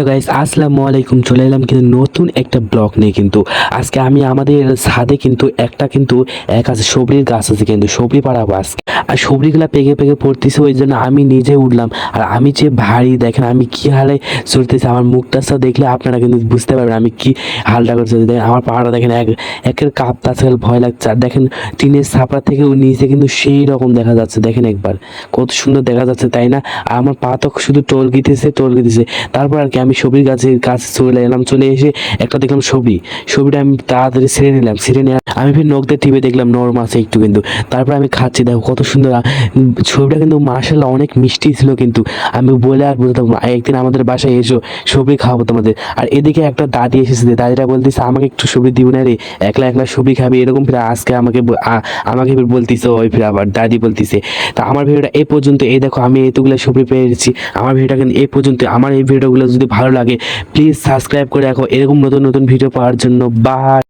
Hello guys, আসসালামু আলাইকুম। চলে এলাম কিন্তু নতুন একটা ব্লগ নিয়ে কিন্তু। আজকে আমি আমাদের ছাদে কিন্তু একটা কিন্তু এক আছে, সবরির গাছ আছে কিন্তু, সবরি পাড়াবো আজকে। আর সবরিগুলা পেকে পেকে পড়তেছে, ওই জন্য আমি নিজে উঠলাম। আর আমি যে ভারী, দেখেন আমি কি হালে চলতেছি, আমার মুখটা দেখলে আপনারা কিন্তু বুঝতে পারবেন আমি কি হালটা করতে দেখেন আমার পাহাড়টা দেখেন এক, একের কাপ তাছে ভয় লাগছে। আর দেখেন টিনের ছাপড়া থেকে নিচে কিন্তু সেই রকম দেখা যাচ্ছে, দেখেন একবার। কত সুন্দর দেখা যাচ্ছে, তাই না? আর আমার পা তো শুধু টলকিতেছে টলকিতেছে। তারপর আর কি আমি সবির গাছের কাছে চলে এলাম, চলে এসে একটা দেখলাম ছবি। ছবিটা আমি তাড়াতাড়ি ছেড়ে নিলাম, ছেড়ে নিয়ে আমি ফির নখ দিয়ে টিপে দেখলাম, নরম আছে একটু কিন্তু। তারপর আমি খাচ্ছি, দেখো কত সুন্দর ছবিটা কিন্তু মার্শাল্লাহ অনেক মিষ্টি ছিল কিন্তু। আমি বলে আর বলতাম একদিন আমাদের বাসায় এসো সবজি খাওয়াবো তোমাদের। আর এদিকে একটা দাদি এসেছে দাদিটা বলতেছে, আমাকে একটু সবজি দিব না রে, একলা একলা সবজি খাবি। এরকম ফিরে আজকে আমাকে আমাকে বলতিছে, ওই ফির আবার দাদি বলতিছে। তা আমার ভিডিওটা এই পর্যন্ত, এই দেখো আমি এতগুলো সবজি পেয়েছি, আমার ভিডিওটা কিন্তু এ পর্যন্ত, আমার এই ভিডিওগুলো যদি ভালো লাগে প্লিজ সাবস্ক্রাইব করে রাখো। এরকম নতুন নতুন ভিডিও পাওয়ার জন্য বাই